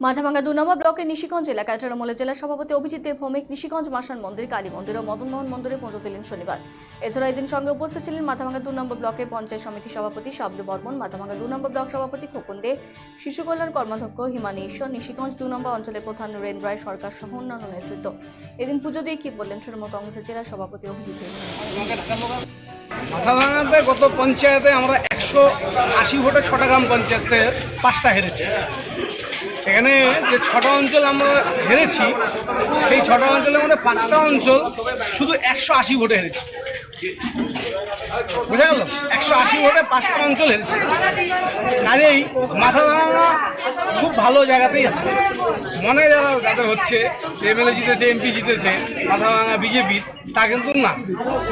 মাথাভাঙ্গা দু নম্বর ব্লকের নিশিগঞ্জ এলাকায় তৃণমূলের জেলা সভাপতি অভিজিৎ দেব ভৌমিক নিশিগঞ্জ মাসান মন্দির, কালী মন্দির ও মদনমোহন মন্দিরে পুজো দিলেন শনিবার। এছাড়া এদিন সঙ্গে উপস্থিত ছিলেন মাথাভাঙ্গা দু নম্বর ব্লকের পঞ্চায়েত সমিতি সভাপতি শাবলু বর্মন, মাথাভাঙ্গা দু নম্বর ব্লক সভাপতি খোকন দে, শিশু কল্যাণ কর্মাধ্যক্ষ হিমানী ঈশ্বর, নিশিগঞ্জ দু নম্বর অঞ্চলের প্রধান রেন রায়, সরকার সহ অন্যান্য নেতৃত্ব। এদিন পুজো দিয়ে কি বললেন তৃণমূল কংগ্রেসের জেলা সভাপতি অভিজিৎ মাথাভাঙাতে গত পঞ্চায়েতে আমরা একশো আশি ভোটে ছটা গ্রাম পঞ্চায়েতে পাঁচটা হেরেছি। এখানে যে ছটা অঞ্চল আমরা হেরেছি, সেই ছটা অঞ্চলের মধ্যে পাঁচটা অঞ্চল শুধু একশো আশি ভোটে হেরেছি। বুঝা গেল একশো আশি ভোটে পাঁচটা অঞ্চল হেরেছি কাজেই মাথাভাঙা খুব ভালো জায়গাতেই আছে। মনে যারা যাদের হচ্ছে, এমএলএ জিতেছে, এমপি জিতেছে মাথাভাঙা বিজেপি, তা কিন্তু না।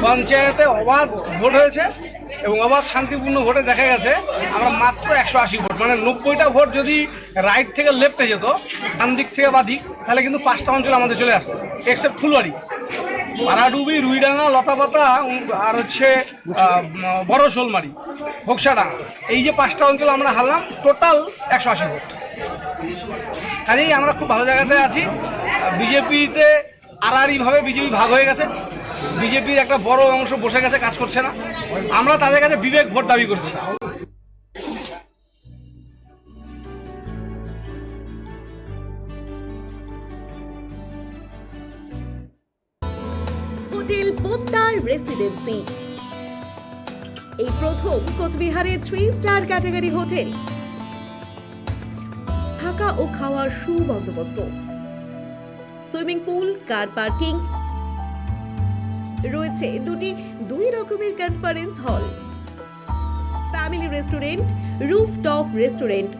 পঞ্চায়েতে অবাধ ভোট হয়েছে এবং অবাধ শান্তিপূর্ণ ভোটে দেখা গেছে। আমরা মাত্র একশো আশি ভোট মানে নব্বইটা ভোট যদি রাইট থেকে লেফটে যেত, ডান দিক থেকে বা দিক, তাহলে কিন্তু পাঁচটা অঞ্চল আমাদের চলে আসতো এক্সেপ্ট ফুলবাড়ি। পাড়াডুবি, রুইডাঙ্গা, লতাপাতা আর হচ্ছে বড় শোলমারি ঘোকসাডা এই যে পাঁচটা অঞ্চল আমরা হারলাম, টোটাল একশো আশি ভোট। কাজেই আমরা খুব ভালো জায়গাতে আছি। বিজেপিতে আড়াআড়িভাবে বিজেপি ভাগ হয়ে গেছে। বিজেপির একটা বড় অংশ বসে গেছে, কাজ করছে না। আমরা তাদের কাছে বিবেক ভোট দাবি করছি। হোটেল পোদ্দার রেসিডেন্সি এই প্রথম কোচবিহারের থ্রি স্টার ক্যাটাগরি হোটেল। থাকা ও খাওয়ার সুবন্দোবস্ত। Swimming pool, car parking. রয়েছে দুটি দুই রকমের conference hall family restaurant, rooftop restaurant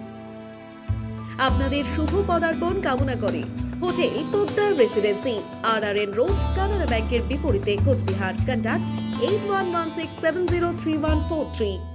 আপনাদের শুভ পদার্পণ কামনা করে। Hotel Poddar residency R R N road Canara ব্যাংকের বিপরীতে Cooch Behar. Contact eight one one six seven zero three one four three